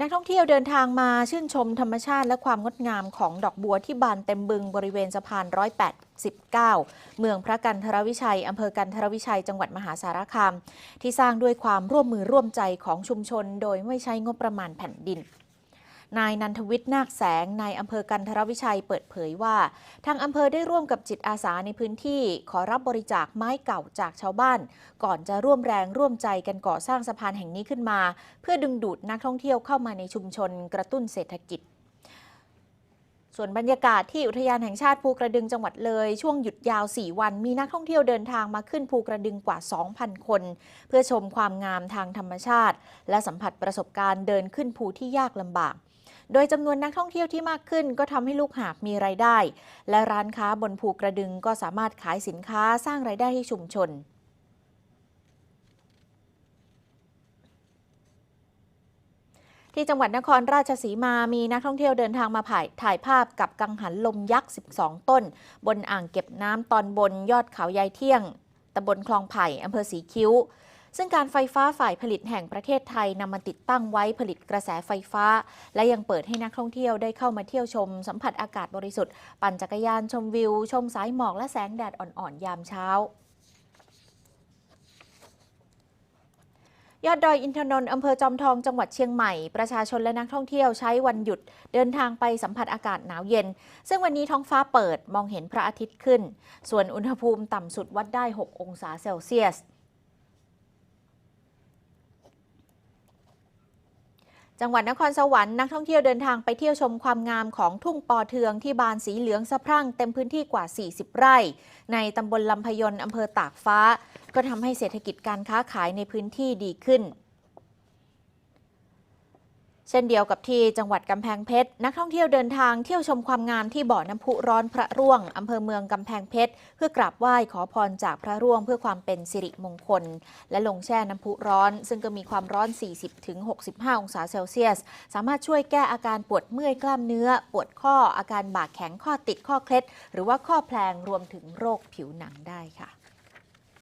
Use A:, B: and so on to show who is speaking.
A: นักท่องเที่ยวเดินทางมาชื่นชมธรรมชาติและความงดงามของดอกบัวที่บานเต็มบึงบริเวณสะพาน 189 เมืองพระกันทรวิชัย อำเภอกันทรวิชัย จังหวัดมหาสารคาม ที่สร้างด้วยความร่วมมือร่วมใจของชุมชน โดยไม่ใช้งบประมาณแผ่นดิน นายนันทวิทย์นาคแสงนายอำเภอกันทรวิชัยเปิดเผยว่า ทางอำเภอได้ร่วมกับจิตอาสาในพื้นที่ ขอรับบริจาคไม้เก่าจากชาวบ้าน ก่อนจะร่วมแรงร่วมใจกันก่อสร้างสะพานแห่งนี้ขึ้นมา เพื่อดึงดูดนักท่องเที่ยวเข้ามาในชุมชนกระตุ้นเศรษฐกิจส่วนบรรยากาศที่อุทยานแห่งชาติภูกระดึงจังหวัดเลย ช่วงหยุดยาว 4 วัน มีนักท่องเที่ยวเดินทางมาขึ้นภูกระดึงกว่า 2,000 คน เพื่อชมความงามทางธรรมชาติ และสัมผัสประสบการณ์เดินขึ้นภูที่ยากลำบาก โดยจำนวนนักท่องเที่ยวที่มากขึ้น ก็ทำให้ลูกหาบมีรายได้ และร้านค้าบนภูกระดึงก็สามารถขายสินค้าสร้างรายได้ให้ชุมชนที่จังหวัดนครราชสีมามีนักท่องเที่ยวเดินทางมาถ่ายถ่ายภาพกับกังหันลมยักษ์ 12 ต้น บนอ่างเก็บน้ำตอนบนยอดเขายายเที่ยงตำบลคลองไผ่อำเภอสีคิ้ว ซึ่งการไฟฟ้าฝ่ายผลิตแห่งประเทศไทยนำมาติดตั้งไว้ผลิตกระแสไฟฟ้า และยังเปิดให้นักท่องเที่ยวได้เข้ามาเที่ยวชม สัมผัสอากาศบริสุทธิ์ ปั่นจักรยานชมวิว ชมสายหมอกและแสงแดดอ่อนๆยามเช้ายอดดอยอินทนนท์อำเภอจอมทองจังหวัดเชียงใหม่ ประชาชนและนักท่องเที่ยวใช้วันหยุดเดินทางไปสัมผัสอากาศหนาวเย็น ซึ่งวันนี้ท้องฟ้าเปิดมองเห็นพระอาทิตย์ขึ้น ส่วนอุณหภูมิต่ำสุดวัดได้ 6 องศาเซลเซียส จังหวัดนครสวรรค์นักท่องเที่ยวเดินทางไปเที่ยวชมความงามของทุ่งปอเทืองที่บานสีเหลืองสะพรั่งเต็มพื้นที่กว่า 40 ไร่ ในตำบลลำพยนต์อำเภอตากฟ้า ก็ทำให้เศรษฐกิจการค้าขายในพื้นที่ดีขึ้น เช่นเดียวกับที่จังหวัดกำแพงเพชร นักท่องเที่ยวเดินทางเที่ยวชมความงามที่บ่อน้ำพุร้อนพระร่วงอำเภอเมืองกำแพงเพชร เพื่อกราบไหว้ขอพรจากพระร่วงเพื่อความเป็นสิริมงคล และลงแช่น้ำพุร้อน ซึ่งก็มีความร้อน 40-65 องศาเซลเซียส สามารถช่วยแก้อาการปวดเมื่อยกล้ามเนื้อ ปวดข้ออาการบาดแข็งข้อติดข้อเคล็ด หรือว่าข้อแพลงรวมถึงโรคผิวหนังได้ค่ะ